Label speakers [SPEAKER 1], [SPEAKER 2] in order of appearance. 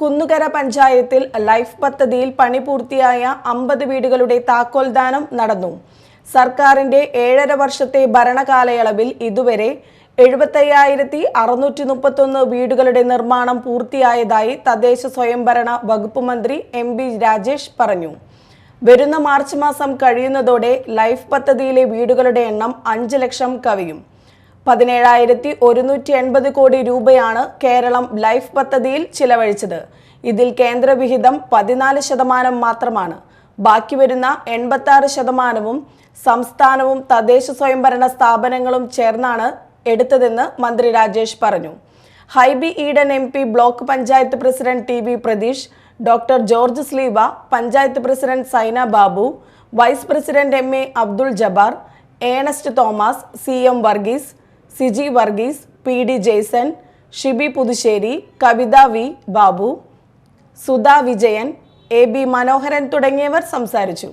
[SPEAKER 1] കുന്നുകര പഞ്ചായത്തിൽ ലൈഫ് പദ്ധതിയിൽ പണി പൂർത്തിയായ അമ്പത് വീടുകളുടെ താക്കോൽദാനം നടന്നു. സർക്കാരിന്റെ ഏഴര വർഷത്തെ ഭരണകാലയളവിൽ ഇതുവരെ എഴുപത്തയ്യായിരത്തി അറുന്നൂറ്റി മുപ്പത്തൊന്ന് വീടുകളുടെ നിർമ്മാണം പൂർത്തിയായതായി തദ്ദേശ സ്വയംഭരണ വകുപ്പ് മന്ത്രി എം ബി രാജേഷ് പറഞ്ഞു. വരുന്ന മാർച്ച് മാസം കഴിയുന്നതോടെ ലൈഫ് പദ്ധതിയിലെ വീടുകളുടെ എണ്ണം അഞ്ച് ലക്ഷം കവിയും. പതിനേഴായിരത്തി ഒരുന്നൂറ്റി എൺപത് കോടി രൂപയാണ് കേരളം ലൈഫ് പദ്ധതിയിൽ ചിലവഴിച്ചത്. ഇതിൽ കേന്ദ്രവിഹിതം പതിനാല് ശതമാനം മാത്രമാണ്. ബാക്കി വരുന്ന എൺപത്തി ആറ് ശതമാനവും സംസ്ഥാനവും തദ്ദേശ സ്വയംഭരണ സ്ഥാപനങ്ങളും ചേർന്നാണ് എടുത്തതെന്ന് മന്ത്രി രാജേഷ് പറഞ്ഞു. Hibi Eden M P block panchayat president T V Pratheesh doctor George Sleeva panchayat president Saina Babu vice president M A Abdul Jabbar Ernest Thomas C M Varghese Siji Varghese P D Jaison Shibi Puthussery Kavitha V Babu Sudha Vijayan A B Manoharan തുടങ്ങിയവർ സംസാരിച്ചു.